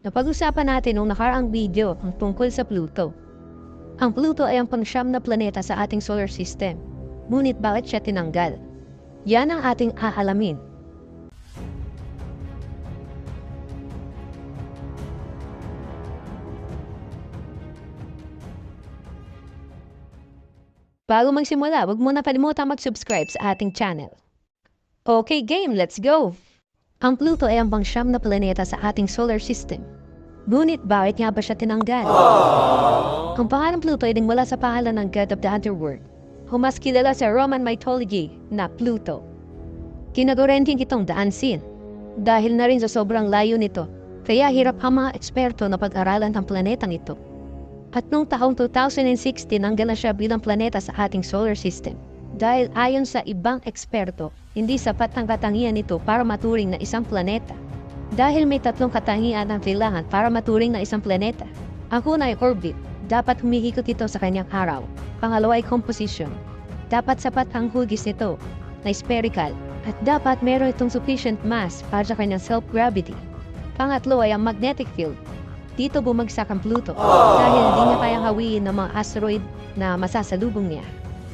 Napag-usapan natin nung nakaraang video ang tungkol sa Pluto. Ang Pluto ay ang pangsyam na planeta sa ating solar system. Ngunit bakit siya tinanggal? Yan ang ating aalamin. Bago magsimula, huwag mo na kalimutan mag-subscribe sa ating channel. Okay game, let's go! Ang Pluto ay ang pangsyam na planeta sa ating solar system. Ngunit bakit nga ba siya tinanggal? Ang pangalan Pluto ay mula sa pangalan ng god of the underworld, o mas kilala sa Roman mythology na Pluto. Kinagurenting itong daansin dahil na rin sa sobrang layo nito, kaya hirap ang mga eksperto na pag-aralan ang planetang ito. At noong taong 2016 nanggal na siya bilang planeta sa ating solar system. Dahil ayon sa ibang eksperto, hindi sapat ang katangian nito para maturing na isang planeta. Dahil may tatlong katangian ang kailangan para maturing na isang planeta. Ang una ay orbit, dapat humihikot ito sa kanyang araw. Pangalawa ay composition, dapat sapat ang hugis nito na spherical at dapat meron itong sufficient mass para sa kanyang self-gravity. Pangatlo ay ang magnetic field, dito bumagsak ang Pluto dahil di niya kayang hawiin ng mga asteroid na masasalubong niya.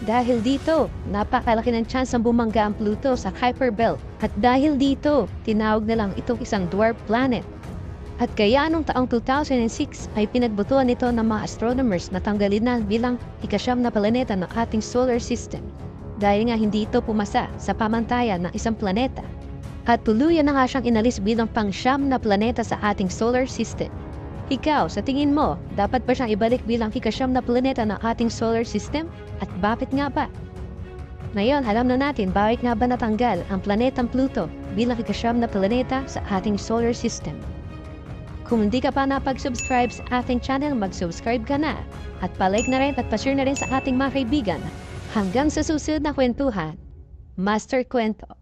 Dahil dito, napakalaki ng chance ang bumangga ang Pluto sa Kuiper Belt at dahil dito, tinawag na lang itong isang dwarf planet. At kaya nung taong 2006 ay pinagbutuan ito ng mga astronomers na tanggalin na bilang ikasyam na planeta ng ating solar system dahil nga hindi ito pumasa sa pamantayan ng isang planeta. At tuluyan na nga siyang inalis bilang pangsyam na planeta sa ating solar system. Ikaw, sa tingin mo, dapat ba siyang ibalik bilang ikasyam na planeta ng ating solar system? At bakit nga ba? Ngayon, alam na natin bakit nga ba natanggal ang planetang Pluto bilang ikasyam na planeta sa ating solar system. Kung hindi ka pa napag-subscribe sa ating channel, mag-subscribe ka na. At palike na rin at pa-share na rin sa ating mga kaibigan. Hanggang sa susunod na kwentuhan, Master Kwento.